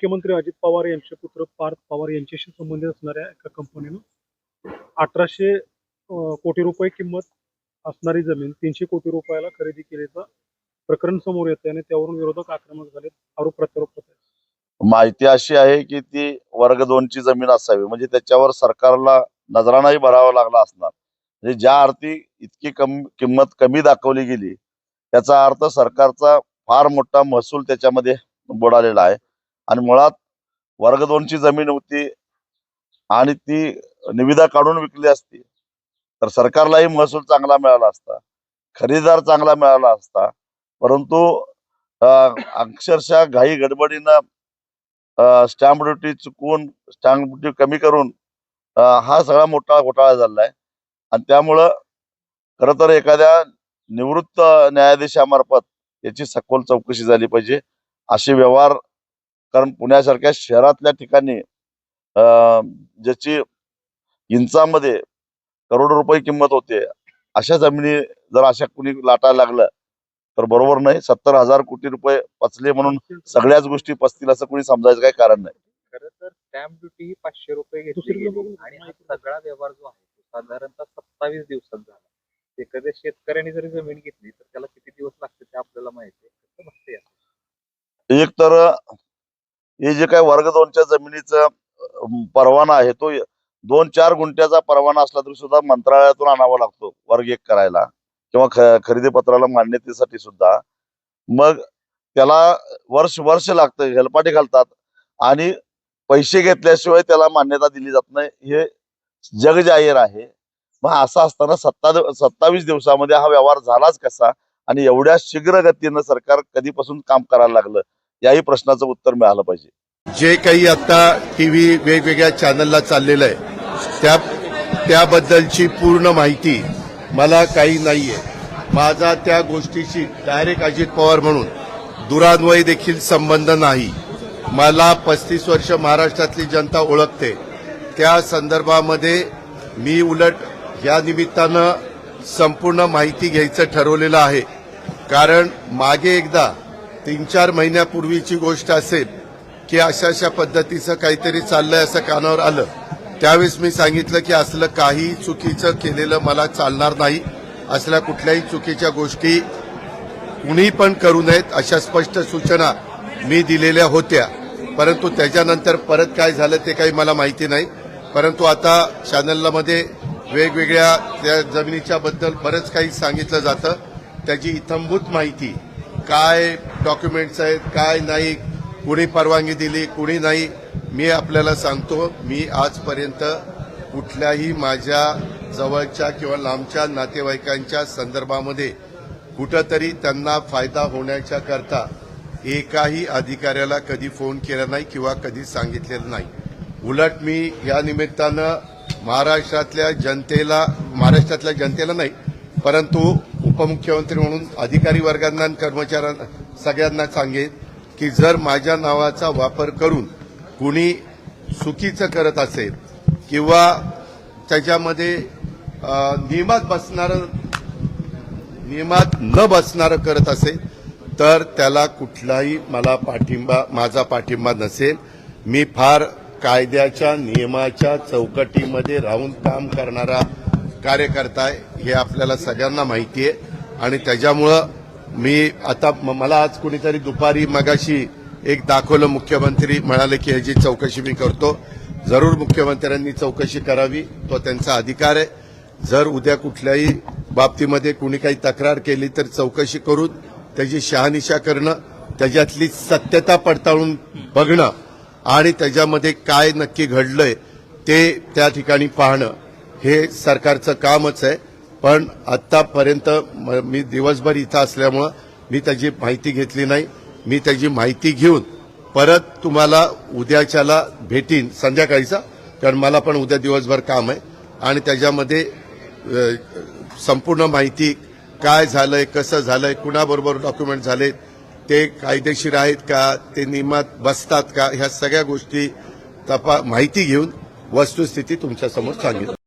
मुख्यमंत्री अजित पवार यांचे पुत्र पार्थ पवार यांच्याशी संबंधित असणाऱ्या एका कंपनीनं अठराशे कोटी रुपये किंमत असणारी जमीन तीनशे कोटी रुपयाला खरेदी केल्याचं प्रकरण समोर येते आणि त्यावरून विरोधक आक्रमक झाले आरोप प्रत्यारोप होत आहेत माहिती अशी आहे की ती वर्ग दोनची जमीन असावी म्हणजे त्याच्यावर सरकारला नजरानाही भरावा लागला असणार. म्हणजे ज्या अर्थी इतकी कम किंमत कमी दाखवली गेली त्याचा अर्थ सरकारचा फार मोठा महसूल त्याच्यामध्ये बुडालेला आहे. आणि मुळात वर्ग दोनची जमीन होती आणि ती निविदा काढून विकली असती तर सरकारलाही महसूल चांगला मिळाला असता खरेदीदार चांगला मिळाला असता परंतु अक्षरशः घाई गडबडीनं स्टॅम्प ड्युटी चुकवून स्टॅम्प ड्युटी कमी करून हा सगळा मोठा घोटाळा झाला आहे आणि त्यामुळं खर तर एखाद्या निवृत्त न्यायाधीशामार्फत याची सखोल चौकशी झाली पाहिजे असे व्यवहार कारण पुण्यासारख्या शहरातल्या ठिकाणी अं, ज्याची इंचामध्ये करोडो रुपये किंमत होते अशा जमिनी जर अशा कुणी लाटायला लागलं तर बरोबर नाही. सत्तर हजार कोटी रुपये पचले म्हणून सगळ्याच गोष्टी पसतील असं कोणी समजायचं काही कारण नाही. खरं तर स्टॅम्प ड्युटी ही पाचशे रुपये घेतली आणि हा सगळा व्यवहार जो आहे तो साधारणतः सत्तावीस दिवसात झाला. एखाद्या शेतकऱ्याने जरी जमीन घेतली तर त्याला किती दिवस लागते ते आपल्याला माहिती आहे? एक तर हे जे काही वर्ग दोनच्या जमिनीचा परवाना आहे तो दोन चार गुंठ्याचा परवाना असला तरी सुद्धा मंत्रालयातून आणावा लागतो वर्ग एक करायला. किंवा ख- खरेदी पत्राला मान्यतेसाठी सुद्धा. मग त्याला वर्ष वर्ष लागतं हेलपाटे घालतात. आणि पैसे घेतल्याशिवाय त्याला मान्यता दिली जात नाही हे जग जाहीर आहे. मग असं असताना सत्ता सत्तावीस दिवसामध्ये हा व्यवहार झालाच कसा? आणि एवढ्या शीघ्र गतीनं सरकार कधीपासून काम करायला लागलं? याही प्रश्नाचं उत्तर मिळालं पाहिजे. जे काही आता टीव्ही वेगवेगळ्या चॅनलला चाललेलं आहे त्या त्याबद्दलची पूर्ण माहिती मला काही नाहीये. माझा त्या गोष्टीशी डायरेक्ट अजित पवार म्हणून दुरान्वय देखील संबंध नाही. मला पस्तीस वर्ष महाराष्ट्रातली जनता ओळखते. त्या संदर्भामध्ये मी उलट या निमित्तानं संपूर्ण माहिती घ्यायचं ठरवलेलं आहे. कारण मागे एकदा तीन चार महिन्यापूर्वीची गोष्ट असेल की अशा अशा पद्धतीचं काहीतरी चाललंय असं कानावर आलं त्यावेळेस मी सांगितलं की असलं काही चुकीचं केलेलं मला चालणार नाही. असल्या कुठल्याही चुकीच्या गोष्टी कुणी पण करू नयेत अशा स्पष्ट सूचना मी दिलेल्या होत्या. परंतु त्याच्यानंतर परत काय झालं ते काही मला माहिती नाही. परंतु आता चॅनलमध्ये वेगवेगळ्या त्या जमिनीच्या बद्दल बरंच काही सांगितलं जातं. त्याची इथंभूत माहिती काय डॉक्युमेंट्स आहेत काय नाही कुणी परवानगी दिली कुणी नाही मी आपल्याला सांगतो मी आजपर्यंत कुठल्याही माझ्या जवळच्या किंवा लांबच्या नातेवाईकांच्या संदर्भामध्ये कुठंतरी त्यांना फायदा होण्याच्या करता एकाही अधिकाऱ्याला कधी फोन केला नाही किंवा कधी सांगितलेलं नाही. उलट मी या निमित्तानं महाराष्ट्रातल्या जनतेला महाराष्ट्रातल्या जनतेला नाही परंतु उपमुख्यमंत्री म्हणून अधिकारी वर्गांना आणि कर्मचाऱ्यांना सगळ्यांना सांगेन की जर माझ्या नावाचा वापर करून कुणी चुकीचं करत असेल किंवा त्याच्यामध्ये नियमात बसणारं नियमात न बसणारं करत असेल तर त्याला कुठलाही मला पाठिंबा माझा पाठिंबा नसेल. मी फार कायद्याच्या नियमाच्या चौकटीमध्ये राहून काम करणारा कार्यकर्ता आहे हे आपल्याला सगळ्यांना माहिती आहे. आणि त्याच्यामुळं मी आता म- मला आज कुणीतरी दुपारी मगाशी एक दाखवलं मुख्यमंत्री म्हणाले की ह्याची चौकशी मी करतो. जरूर मुख्यमंत्र्यांनी चौकशी करावी तो त्यांचा अधिकार आहे. जर उद्या कुठल्याही बाबतीमध्ये कुणी काही तक्रार केली तर चौकशी करून त्याची शहानिशा करणं त्याच्यातली सत्यता पडताळून बघणं आणि त्याच्यामध्ये काय नक्की घडलंय ते त्या ठिकाणी पाहणं. हे सरकारचं कामच आहे. पण आतापर्यंत मी दिवसभर इथं असल्यामुळं मी त्याची माहिती घेतली नाही. मी त्याची माहिती घेऊन परत तुम्हाला उद्याच्याला भेटीन संध्याकाळीचा. कारण मला पण उद्या दिवसभर काम आहे. आणि त्याच्यामध्ये संपूर्ण माहिती काय झालंय कसं झालंय कुणाबरोबर डॉक्युमेंट झाले ते कायदेशीर आहेत का ते नियमात बसतात का ह्या सगळ्या गोष्टी तपा माहिती घेऊन वस्तुस्थिती तुमच्यासमोर सांगेल